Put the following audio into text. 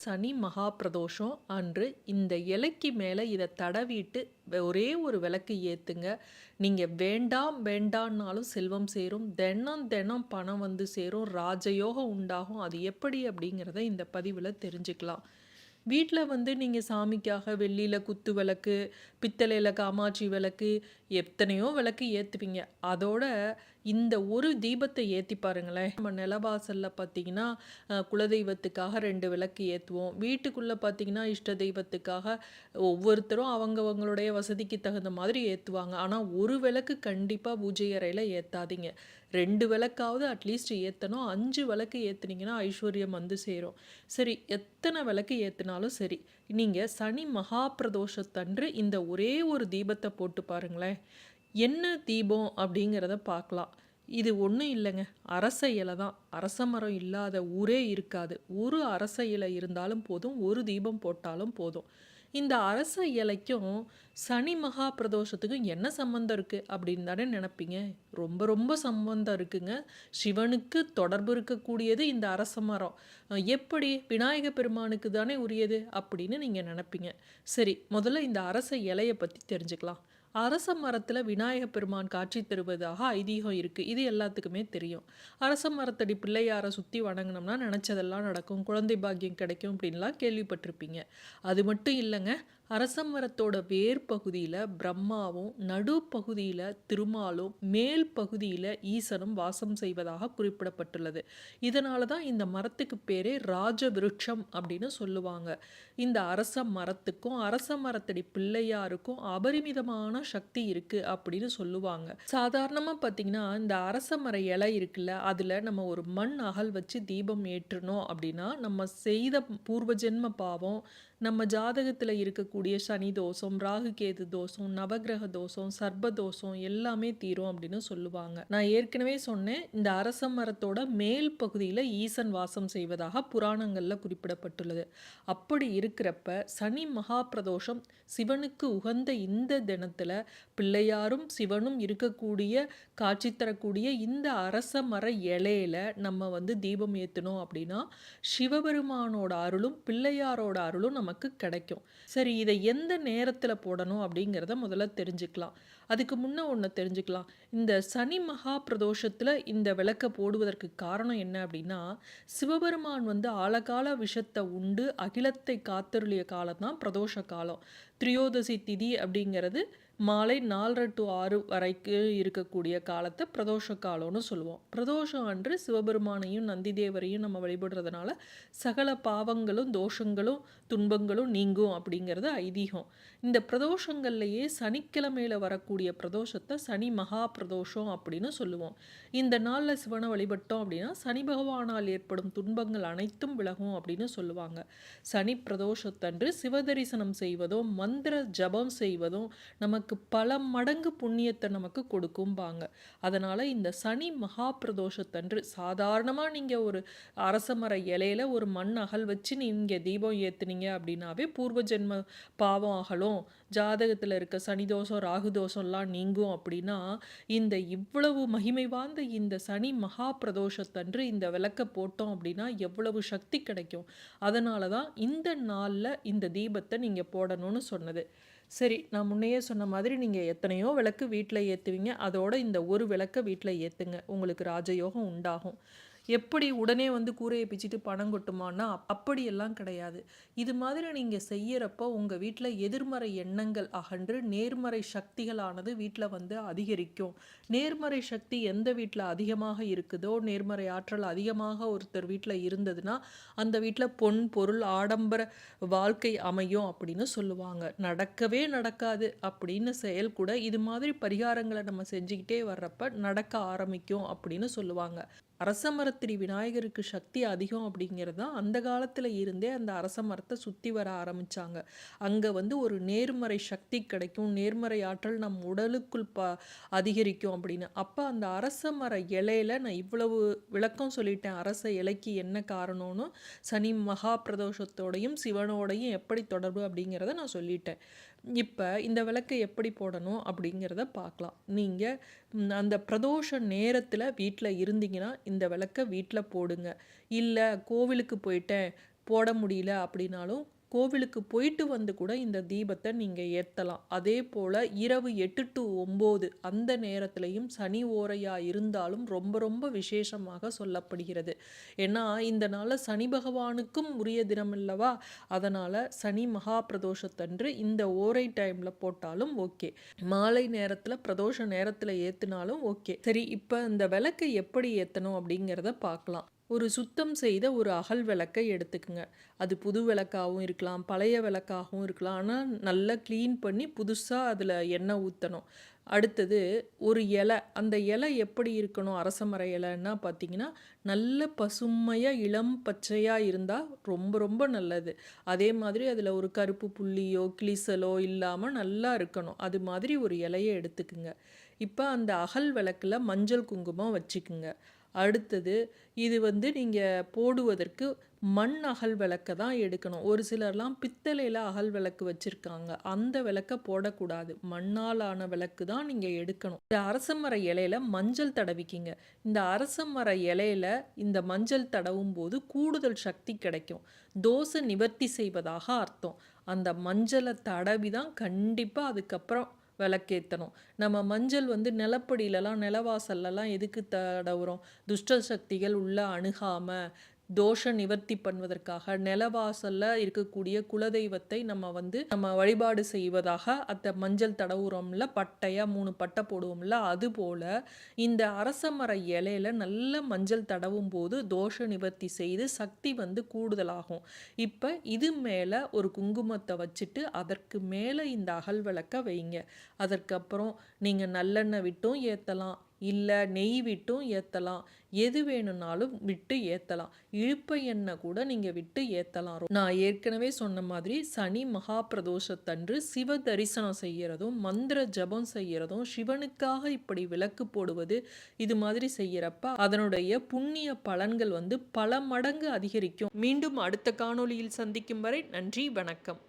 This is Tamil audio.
சனி மகா பிரதோஷம் அன்று இந்த இலைக்கு மேலே இதை தடவிட்டு ஒரே ஒரு விளக்கு ஏற்றுங்க நீங்கள் வேண்டாம் வேண்டான்னாலும் செல்வம் சேரும். தினம் தினம் பணம் வந்து சேரும். ராஜயோகம் உண்டாகும். அது எப்படி அப்படிங்கிறத இந்த பதிவில் தெரிஞ்சுக்கலாம். வீட்டில் வந்து நீங்கள் சாமிக்காக வெள்ளியில் குத்து விளக்கு பித்தளையில் காமாட்சி விளக்கு எத்தனையோ விளக்கு ஏற்றுவீங்க அதோட இந்த ஒரு தீபத்தை ஏற்றி பாருங்களேன். நம்ம நிலவாசலில் பார்த்தீங்கன்னா குலதெய்வத்துக்காக ரெண்டு விளக்கு ஏற்றுவோம் வீட்டுக்குள்ளே பார்த்தீங்கன்னா இஷ்ட தெய்வத்துக்காக ஒவ்வொருத்தரும் அவங்கவங்களுடைய வசதிக்கு தகுந்த மாதிரி ஏற்றுவாங்க ஆனால் ஒரு விளக்கு கண்டிப்பாக பூஜை அறையில் ஏற்றாதீங்க ரெண்டு விளக்காவது அட்லீஸ்ட் ஏற்றணும் அஞ்சு விளக்கு ஏற்றுனீங்கன்னா ஐஸ்வர்யம் வந்து சேரும். சரி எத்தனை விளக்கு ஏற்றினாலும் சரி நீங்கள் சனி மகா பிரதோஷத்தன்று இந்த ஒரே ஒரு தீபத்தை போட்டு பாருங்களேன். என்ன தீபம் அப்படிங்கிறத பார்க்கலாம். இது ஒன்றும் இல்லைங்க. அரச இலை தான். அரச மரம் இல்லாத ஊரே இருக்காது. ஒரு அரச இலை இருந்தாலும் போதும். ஒரு தீபம் போட்டாலும் போதும். இந்த அரச இலைக்கும் சனி மகா பிரதோஷத்துக்கும் என்ன சம்மந்தம் இருக்குது அப்படின்னு தானே நினப்பீங்க? ரொம்ப ரொம்ப சம்பந்தம் இருக்குங்க. சிவனுக்கு தொடர்பு இருக்கக்கூடியது இந்த அரச மரம். எப்படி? விநாயக பெருமானுக்கு தானே உரியது அப்படின்னு நீங்கள் நினப்பீங்க. சரி முதல்ல இந்த அரச இலையை பற்றி தெரிஞ்சுக்கலாம். அரச மரத்தில் விநாயக பெருமான் காட்சி தருவதாக ஐதீகம் இருக்குது இது எல்லாத்துக்குமே தெரியும். அரச மரத்தடி பிள்ளையாரை சுற்றி வணங்கினோம்னா நினச்சதெல்லாம் நடக்கும். குழந்தை பாக்கியம் கிடைக்கும் அப்படின்லாம் கேள்விப்பட்டிருப்பீங்க. அது மட்டும் இல்லைங்க. அரச மரத்தோட வேர் பகுதியில் பிரம்மாவும் நடுப்பகுதியில் திருமாலும் மேல் பகுதியில் ஈசனும் வாசம் செய்வதாக குறிப்பிடப்பட்டுள்ளது. இதனால தான் இந்த மரத்துக்கு பேரே ராஜ விருட்சம் அப்படின்னு சொல்லுவாங்க. இந்த அரச மரத்துக்கும் அரச மரத்தடி பிள்ளையாருக்கும் அபரிமிதமான சக்தி இருக்குது அப்படின்னு சொல்லுவாங்க. சாதாரணமாக பார்த்தீங்கன்னா இந்த அரச மர இலை இருக்குல்ல அதில் நம்ம ஒரு மண் அகல் வச்சு தீபம் ஏற்றணும் அப்படின்னா நம்ம செய்த பூர்வ ஜென்ம பாவம் நம்ம ஜாதகத்தில் இருக்கக்கூடிய சனி தோஷம் ராகுகேது தோஷம் நவக்கிரக தோஷம் சர்ப தோஷம் எல்லாமே தீரும் அப்படின்னு சொல்லுவாங்க. நான் ஏற்கனவே சொன்னேன் இந்த அரச மரத்தோட மேல் பகுதியில் ஈசன் வாசம் செய்வதாக புராணங்களில் குறிப்பிடப்பட்டுள்ளது. அப்படி இருக்கிறப்ப சனி மகா பிரதோஷம் சிவனுக்கு உகந்த இந்த தினத்தில் பிள்ளையாரும் சிவனும் இருக்கக்கூடிய காட்சி தரக்கூடிய இந்த அரச மர இலையில நம்ம வந்து தீபம் ஏற்றணும் அப்படின்னா சிவபெருமானோட அருளும் பிள்ளையாரோட அருளும் நம்ம நமக்கு கிடைக்கும். சரி இதை எந்த நேரத்தில் போடணும் அப்படிங்கிறத முதல்ல தெரிஞ்சுக்கலாம். அதுக்கு முன்னே ஒன்று தெரிஞ்சுக்கலாம். இந்த சனி மகா பிரதோஷத்தில் இந்த விளக்கை போடுவதற்கு காரணம் என்ன அப்படின்னா சிவபெருமான் வந்து ஆழகால விஷத்தை உண்டு அகிலத்தை காத்தருளிய காலம் தான் பிரதோஷ காலம். திரியோதசி திதி அப்படிங்கிறது மாலை நாலரை டு ஆறு வரைக்கும் இருக்கக்கூடிய காலத்தை பிரதோஷ காலம்னு சொல்லுவோம். பிரதோஷம் அன்று சிவபெருமானையும் நந்திதேவரையும் நம்ம வழிபடுறதுனால சகல பாவங்களும் தோஷங்களும் துன்பங்களும் நீங்கும் அப்படிங்கிறது ஐதீகம். இந்த பிரதோஷங்கள்லேயே சனிக்கிழமையில் வரக்கூடிய பிரதோஷத்தை சனி மகா பிரதோஷம் அப்படின்னு சொல்லுவோம். இந்த நாளில் சிவனை வழிபட்டோம் அப்படின்னா சனி பகவானால் ஏற்படும் துன்பங்கள் அனைத்தும் விலகும் அப்படின்னு சொல்லுவாங்க. சனி பிரதோஷத்தன்று சிவதரிசனம் செய்வதும் மந்திர ஜபம் செய்வதும் நமக்கு பல மடங்கு புண்ணியத்தை நமக்கு கொடுக்கும்பாங்க. அதனால் இந்த சனி மகா பிரதோஷத்தன்று சாதாரணமாக நீங்கள் ஒரு அரச மர இலையில ஒரு மண் அகல் வச்சு நீங்கள் தீபம் ஏற்றுனீங்க அப்படின்னாவே பூர்வ ஜென்ம பாவம் அகலும். ஜாதகத்தில் இருக்க சனி தோஷம் ராகு தோஷம்லாம் நீங்கும் அப்படின்னா இந்த இவ்வளவு மகிமை வாய்ந்த இந்த சனி மகா பிரதோஷத்தன்று இந்த விளக்க போட்டோம் அப்படின்னா எவ்வளவு சக்தி கிடைக்கும். அதனால தான் இந்த நாளில் இந்த தீபத்தை நீங்கள் போடணும்னு சொன்னது. சரி நான் முன்னையே சொன்ன மாதிரி நீங்கள் எத்தனையோ விளக்கு வீட்டில் ஏற்றுவீங்க அதோட இந்த ஒரு விளக்கை வீட்டில் ஏற்றுங்க உங்களுக்கு ராஜயோகம் உண்டாகும். எப்படி உடனே வந்து கூரையை பிச்சுட்டு பணம் கொட்டுமான்னா அப்படியெல்லாம் கிடையாது. இது மாதிரி நீங்கள் செய்யறப்போ உங்கள் வீட்டில் எதிர்மறை எண்ணங்கள் அகன்று நேர்மறை சக்திகளானது வீட்டில் வந்து அதிகரிக்கும். நேர்மறை சக்தி எந்த வீட்டில் அதிகமாக இருக்குதோ நேர்மறை ஆற்றல் அதிகமாக ஒருத்தர் வீட்டில் இருந்ததுன்னா அந்த வீட்டில் பொன் பொருள் ஆடம்பர வாழ்க்கை அமையும் அப்படின்னு சொல்லுவாங்க. நடக்கவே நடக்காது அப்படின்னு செயல் கூட இது மாதிரி பரிகாரங்களை நம்ம செஞ்சுக்கிட்டே வர்றப்ப நடக்க ஆரம்பிக்கும் அப்படின்னு சொல்லுவாங்க. அரச மரத்திரி விநாயகருக்கு சக்தி அதிகம் அப்படிங்கிறது தான் அந்த காலத்தில் இருந்தே அந்த அரச மரத்தை சுற்றி வர ஆரம்பிச்சாங்க. அங்கே வந்து ஒரு நேர்மறை சக்தி கிடைக்கும் நேர்மறை ஆற்றல் நம் உடலுக்குள் ப அதிகரிக்கும் அப்படின்னு. அப்போ அந்த அரச மர இலையில நான் இவ்வளவு விளக்கம் சொல்லிட்டேன். அரச இலைக்கு என்ன காரணம்னு சனி மகா பிரதோஷத்தோடையும் சிவனோடையும் எப்படி தொடர்பு அப்படிங்கிறத நான் சொல்லிட்டேன். இப்போ இந்த விளக்கை எப்படி போடணும் அப்படிங்கிறத பார்க்கலாம். நீங்கள் அந்த பிரதோஷ நேரத்தில் வீட்டில் இருந்தீங்கன்னா இந்த விளக்கை வீட்டில் போடுங்க. இல்லை கோவிலுக்கு போயிட்டேன் போட முடியல அப்படின்னாலும் கோவிலுக்கு போயிட்டு வந்து கூட இந்த தீபத்தை நீங்கள் ஏற்றலாம் அதே போல் இரவு எட்டு டு ஒம்பது அந்த நேரத்துலையும் சனி ஓரையாக இருந்தாலும் ரொம்ப ரொம்ப விசேஷமாக சொல்லப்படுகிறது. ஏன்னா இந்த நாளில் சனி பகவானுக்கும் உரிய தினம் அல்லவா? அதனால் சனி மகா பிரதோஷத்தன்று இந்த ஓரை டைமில் போட்டாலும் ஓகே. மாலை நேரத்தில் பிரதோஷ நேரத்தில் ஏற்றினாலும் ஓகே. சரி இப்போ இந்த விளக்கை எப்படி ஏற்றணும் அப்படிங்கிறத பார்க்கலாம். ஒரு சுத்தம் செய்த ஒரு அகல் விளக்கை எடுத்துக்குங்க. அது புது விளக்காகவும் இருக்கலாம் பழைய விளக்காகவும் இருக்கலாம். ஆனால் நல்லா க்ளீன் பண்ணி புதுசாக அதில் எண்ணெய் ஊற்றணும் அடுத்தது ஒரு இலை. அந்த இலை எப்படி இருக்கணும்? அரச மர இலைன்னா பார்த்தீங்கன்னா நல்ல பசுமையாக இளம் பச்சையாக இருந்தால் ரொம்ப ரொம்ப நல்லது. அதே மாதிரி அதில் ஒரு கருப்பு புள்ளியோ கிளிசலோ இல்லாமல் நல்லா இருக்கணும். அது மாதிரி ஒரு இலையை எடுத்துக்குங்க. இப்போ அந்த அகல் விளக்கில் மஞ்சள் குங்குமம் வச்சுக்குங்க. அடுத்தது இது வந்து நீங்கள் போடுவதற்கு மண் அகல் விளக்கை தான் எடுக்கணும். ஒரு சிலர்லாம் பித்தளையில் அகல் விளக்கு வச்சுருக்காங்க. அந்த விளக்கை போடக்கூடாது. மண்ணாலான விளக்கு தான் நீங்கள் எடுக்கணும். இந்த அரச மர இலையில மஞ்சள் தடவிக்கிங்க. இந்த அரச மர இலையில இந்த மஞ்சள் தடவும் போது கூடுதல் சக்தி கிடைக்கும். தோசை நிவர்த்தி செய்வதாக அர்த்தம். அந்த மஞ்சளை தடவி தான் கண்டிப்பாக அதுக்கப்புறம் விளக்கேற்றணும் நம்ம மஞ்சள் வந்து நிலப்படியிலலாம் நிலவாசல்லலாம் எதுக்கு தடவுறோம்? துஷ்ட சக்திகள் உள்ளே அணுகாமல் தோஷ நிவர்த்தி பண்ணுவதற்காக நிலவாசல்ல இருக்கக்கூடிய குலதெய்வத்தை நம்ம வந்து நம்ம வழிபாடு செய்வதாக அந்த மஞ்சள் தடவுறோம்ல பட்டையா மூணு பட்டை போடுவோம்ல அது போல இந்த அரச மர இலையில நல்ல மஞ்சள் தடவும் போது தோஷ நிவர்த்தி செய்து சக்தி வந்து கூடுதலாகும். இப்போ இது மேலே ஒரு குங்குமத்தை வச்சுட்டு அதற்கு மேலே இந்த அகல் விளக்க வைங்க. அதற்கப்புறம் நீங்கள் நல்லெண்ணெய் விட்டும் ஏற்றலாம் இல்லை நெய் விட்டும் ஏற்றலாம் எது வேணும்னாலும் விட்டு ஏற்றலாம் இழுப்ப எண்ணெய் கூட நீங்கள் விட்டு ஏற்றலாம் நான் ஏற்கனவே சொன்ன மாதிரி சனி மகா பிரதோஷத்தன்று சிவ தரிசனம் செய்கிறதும் மந்திர ஜபம் செய்கிறதும் சிவனுக்காக இப்படி விளக்கு போடுவது இது மாதிரி செய்கிறப்ப அதனுடைய புண்ணிய பலன்கள் வந்து பல மடங்கு அதிகரிக்கும். மீண்டும் அடுத்த காணொளியில் சந்திக்கும் வரை நன்றி வணக்கம்.